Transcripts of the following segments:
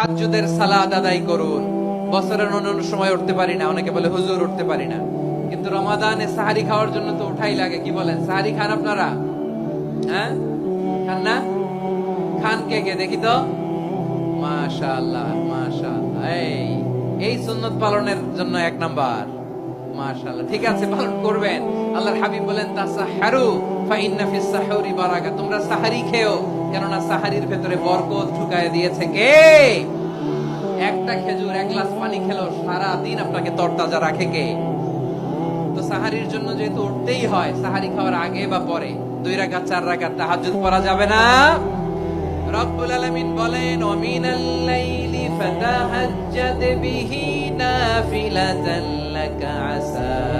তাহাজ্জুদের সালাত আদায় করুন। বছরের অন্যান্য সময় উঠতে পারি না, অনেকে বলে হুজুর উঠতে পারি না। কিন্তু রমাদানে সাহারি খাওয়ার জন্য তো উঠাই লাগে, কি বলেন? সাহারি খান আপনারা? হ্যাঁ? খান না? খান কে কে? দেখি তো। মাশাআল্লাহ মাশাআল্লাহ। এই এই সুন্নত পালনের জন্য এক নাম্বার। মাশাআল্লাহ, ঠিক আছে, পালন করবেন। আল্লাহর হাবিব বলেন তাসাহারু ফাইন্না ফিস সাহুরি বারাকা। তোমরা সাহারি খেও। কেননা সাহারির ভেতরে বরকত ঢুকায় দিয়েছে কে? একটা খেজুর, এক গ্লাস পানি খেলো সারা দিন আপনাকে তরতাজা রাখে কে? তো সাহারির জন্য যেহেতু উঠতেই হয়, সাহারি খাওয়ার আগে বা পরে, দুই রাকাত, চার রাকাত তাহাজ্জুদ পড়া যাবে না। রব্বুল আলামিন বলেন ওমিনাল লাইলি ফাতাহাজ্জাদ বিহি নাফিলাতান লাকা আসা।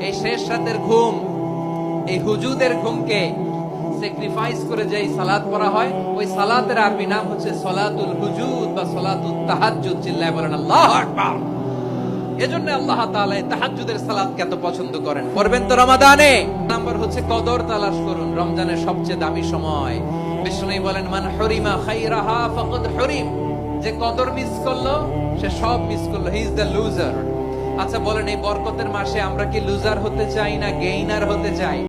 এই শেষ রাতের ঘুম, এই হুজুদের ঘুমকে স্যাক্রিফাইস করে যেই সালাত পড়া হয়, ওই সালাতের আরবি নাম হচ্ছে সলাতুল হুজুদ বা সলাতুল তাহাজ্জুদ চিল্লায় বলেন, আল্লাহু আকবার! এজন্য আল্লাহ তাআলা তাহাজ্জুদের পছন্দ করেন। করবেন তো রমাদানে? নাম্বার হচ্ছে কদর তালাশ করুন, রমজানের সবচেয়ে দামি সময়। বিষ্ণু বলেন, মান হরিমা খাইরাহা ফাকাদ যে কদর মিস করল, সে সব মিস করল। হি ইজ দ্য লুজার আচ্ছা বলেন এই বরকতের মাসে আমরা কি লুজার হতে চাই না গেইনার হতে চাই?